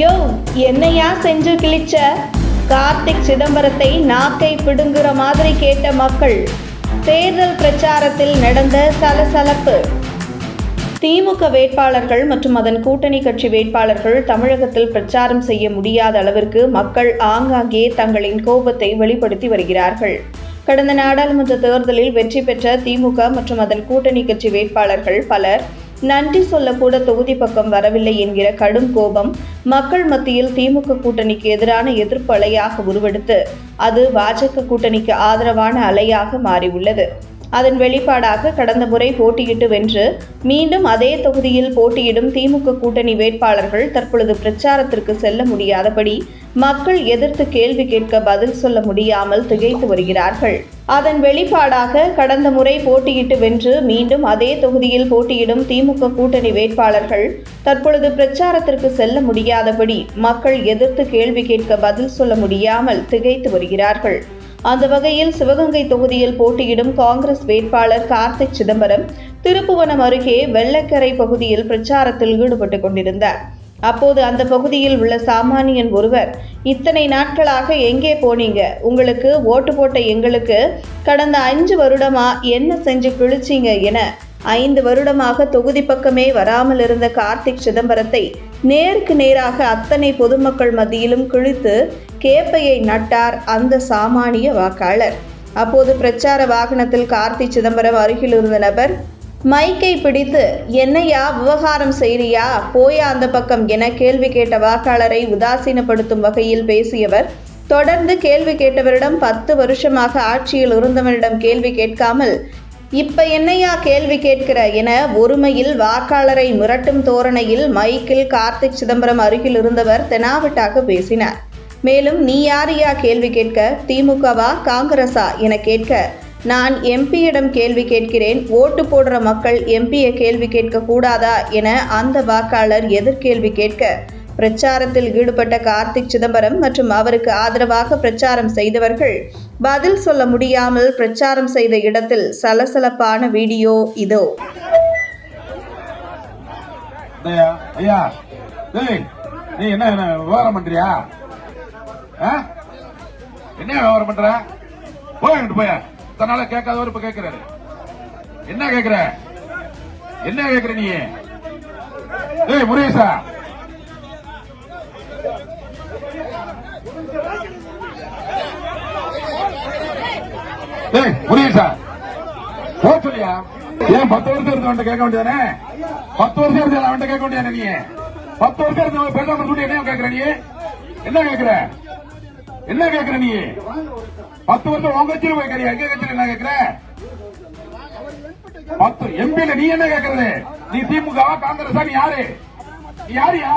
யோ என்னையா செஞ்சு கிழிச்ச? கார்த்திக் சிதம்பரத்தை நாக்கை பிடுங்குற மாதிரி கேட்ட மக்கள் தேர்தல் பிரச்சாரத்தில் நடந்த சலசலப்பு. திமுக வேட்பாளர்கள் மற்றும் அதன் கூட்டணி கட்சி வேட்பாளர்கள் தமிழகத்தில் பிரச்சாரம் செய்ய முடியாத அளவிற்கு மக்கள் ஆங்காங்கே தங்களின் கோபத்தை வெளிப்படுத்தி வருகிறார்கள். கடந்த நாடாளுமன்ற தேர்தலில் வெற்றி பெற்ற திமுக மற்றும் அதன் கூட்டணி கட்சி வேட்பாளர்கள் பலர் நன்றி சொல்லக்கூட தொகுதி பக்கம் வரவில்லை என்கிற கடும் கோபம் மக்கள் மத்தியில் திமுக கூட்டணிக்கு எதிரான எதிர்ப்பு அலையாக உருவெடுத்து அது பாஜக கூட்டணிக்கு ஆதரவான அலையாக மாறியுள்ளது. அதன் வெளிப்பாடாக கடந்த முறை போட்டியிட்டு வென்று மீண்டும் அதே தொகுதியில் போட்டியிடும் திமுக கூட்டணி வேட்பாளர்கள் தற்பொழுது பிரச்சாரத்திற்கு செல்ல முடியாதபடி மக்கள் எதிர்த்து கேள்வி கேட்க பதில் சொல்ல முடியாமல் திகைத்து வருகிறார்கள். அதன் வெளிப்பாடாக கடந்த முறை போட்டியிட்டு வென்று மீண்டும் அதே தொகுதியில் போட்டியிடும் திமுக கூட்டணி வேட்பாளர்கள் தற்பொழுது பிரச்சாரத்திற்கு செல்ல முடியாதபடி மக்கள் எதிர்த்து கேள்வி கேட்க பதில் சொல்ல முடியாமல் திகைத்து வருகிறார்கள். அந்த வகையில் சிவகங்கை தொகுதியில் போட்டியிடும் காங்கிரஸ் வேட்பாளர் கார்த்திக் சிதம்பரம் திருப்புவனம் அருகே வெள்ளக்கரை பகுதியில் பிரச்சாரத்தில் ஈடுபட்டுக் கொண்டிருந்தார். அப்போது அந்த பகுதியில் உள்ள சாமானியன் ஒருவர் இத்தனை நாட்களாக எங்கே போனீங்க? உங்களுக்கு ஓட்டு போட்ட எங்களுக்கு கடந்த அஞ்சு வருடமா என்ன செஞ்சு கிழிச்சீங்க என ஐந்து வருடமாக தொகுதி பக்கமே வராமல் இருந்த கார்த்திக் சிதம்பரத்தை நேருக்கு நேராக அத்தனை பொதுமக்கள் மத்தியிலும் கிழித்து கேப்பையை நட்டார் அந்த சாமானிய வாக்காளர். அப்போது பிரச்சார வாகனத்தில் கார்த்தி சிதம்பரம் அருகில் இருந்த நபர் மைக்கை பிடித்து என்னையா விவகாரம் செய்றியா? போயா அந்த பக்கம் என கேள்வி கேட்ட வாக்காளரை உதாசீனப்படுத்தும் வகையில் பேசியவர் தொடர்ந்து கேள்வி கேட்டவரிடம் பத்து வருஷமாக ஆட்சியில் இருந்தவனிடம் கேள்வி கேட்காமல் இப்ப என்னையா கேள்வி கேட்கிற? என ஒருமையில் வாக்காளரை மிரட்டும் தோரணையில் மைக்கில் கார்த்திக் சிதம்பரம் அருகில் இருந்தவர் தெனாவட்டாக பேசினார். மேலும் நீ யாரையா கேள்வி கேட்க? திமுகவா? காங்கிரஸா? என கேட்க நான் எம்பியிடம் கேள்வி கேட்கிறேன். ஓட்டு போடுற மக்கள் எம்பியை கேள்வி கேட்க கூடாதா என அந்த வாக்காளர் எதிர்கேள்வி கேட்க பிரச்சாரத்தில் ஈடுபட்ட கார்த்திக் சிதம்பரம் மற்றும் அவருக்கு ஆதரவாக பிரச்சாரம் செய்தவர்கள் பதில் சொல்ல முடியாமல் பிரச்சாரம் செய்த இடத்தில் சலசலப்பான வீடியோ இதோ. ஐயா நீ என்ன விவகாரம் பண்றியா? என்ன விவகாரம் பண்ற? போயிட்டு போய. தன்னால கேட்காதவர் இப்ப கேட்கிறாரு. என்ன கேக்குற என்ன கேக்குற நீ? ஏய் முருகேசா ஏய் முருகேசா போ சொல்லியா? ஏன் பத்து வருஷம் இருந்தவன்ட்ட கேட்க வேண்டியதானே? பத்து வருஷம் இருந்த அவன்கிட்ட கேட்க வேண்டியதானே நீ? பத்து வருஷம் இருந்த பேசாம சொல்லி என்ன கேட்கற நீ? என்ன கேட்கற? என்ன கேட்கற நீ? பத்து வருஷம் உங்க கட்சியில் போய் கேட்கறியா எங்க கட்சியில் என்ன கேட்கற? பத்து எம்பில நீ என்ன கேட்கறது? நீ திமுக காங்கிரஸா நீ யாரு? நீ யாரியா?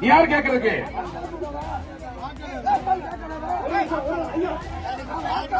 நீ யாரு கேட்கறதுக்கு?